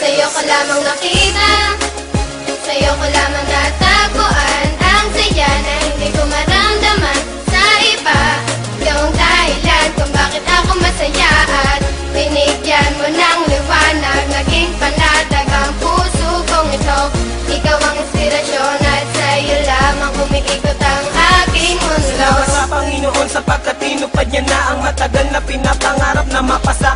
Sa'yo ko lamang nakita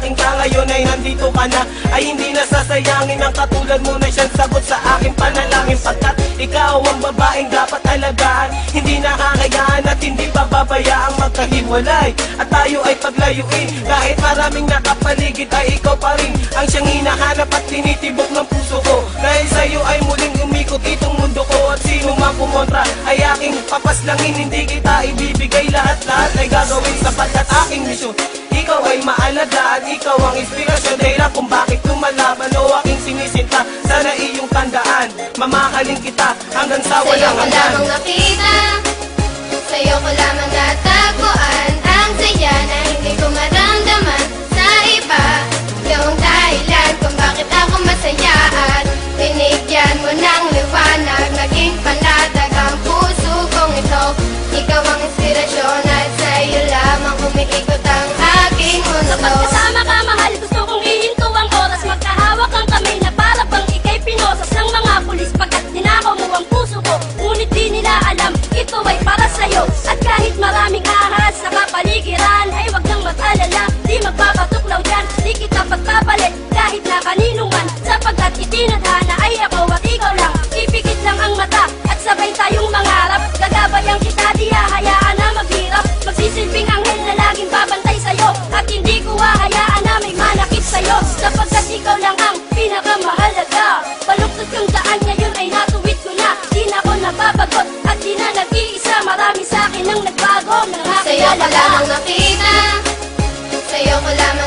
mapasakin ka ngayon ay nandito ka na. Ay hindi nasasayangin ang katulad mo na siyang sagot sa aking panalangin. Pagkat ikaw ang babaeng dapat alagaan. Hindi nakakayaan at hindi pababayaang magkahiwalay. At tayo ay paglayuin. Kahit maraming nakapaligid ay ikaw pa rin ang siyang hinahanap at tinitibok ng puso ko. Dahil sa'yo ay muling umikot itong mundo ko. At sino mang kumontra ay aking papaslangin. Hindi kita ibibigay. Lahat-lahat ay gagawin sapagkat aking misyon ikaw ay maalaga at ikaw ang inspirasyon Dahilan kung bakit lumalaban o aking sinisinta Sana iyong tandaan Mamahalin kita hanggang sa Sa'yo walang hanggan. lamang nakita Sapagkat itinadhana ay ako at ikaw lang. Ipikit lang ang mata at sabay tayong mangarap. Gagabayan kita, di hahayaan na maghirap. Magsisilbing anghel na laging babantay sa'yo. At hindi ko hahayaan na may manakit sa'yo. Sapagkat ikaw lang ang pinakamahalaga. Baluktot yung daan ngayon ay natuwid ko na. Di na ako nababagot at di na nag-iisa. Marami sa'kin ang nagbago. Ng aking Sa'yo ko lamang nakita. Sa'yo ko lamang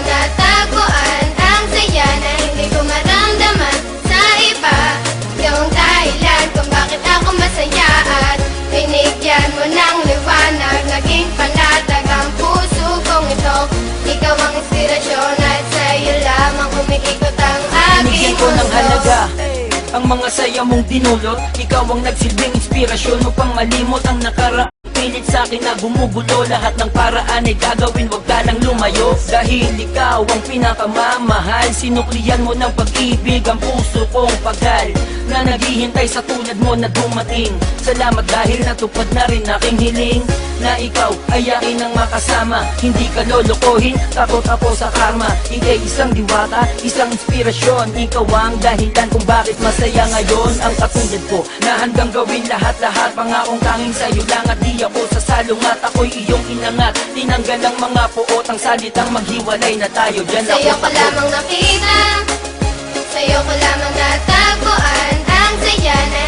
mga saya mong dinulot. Ikaw ang nagsilbing inspirasyon Upang malimot ang nakaraan Pilit sa akin na gumugulo. Lahat ng paraan ay gagawin. Lang lumayo Dahil ikaw ang pinakamamahal. Sinuklian mo ng pag-ibig Ang puso kong pagal Na naghihintay sa tulad mo na dumating. Salamat dahil natupad na rin aking hiling Na ikaw ay akin ang makasama. Hindi ka lolokohin Takot ako sa karma. Ika'y isang diwata Isang inspirasyon. Ikaw ang dahilan kung bakit masaya ngayon Ang katulad ko. Na handang gawin lahat-lahat Pangakong tanging sa'yo lang At di ako sasalong at ako'y iyong inangat. Tinanggal ang mga puot Ang salitang maghiwalay na tayo. Diyan Sa'yo ako ko lamang nakita. Sa'yo ko lamang natagpuan Ang saya na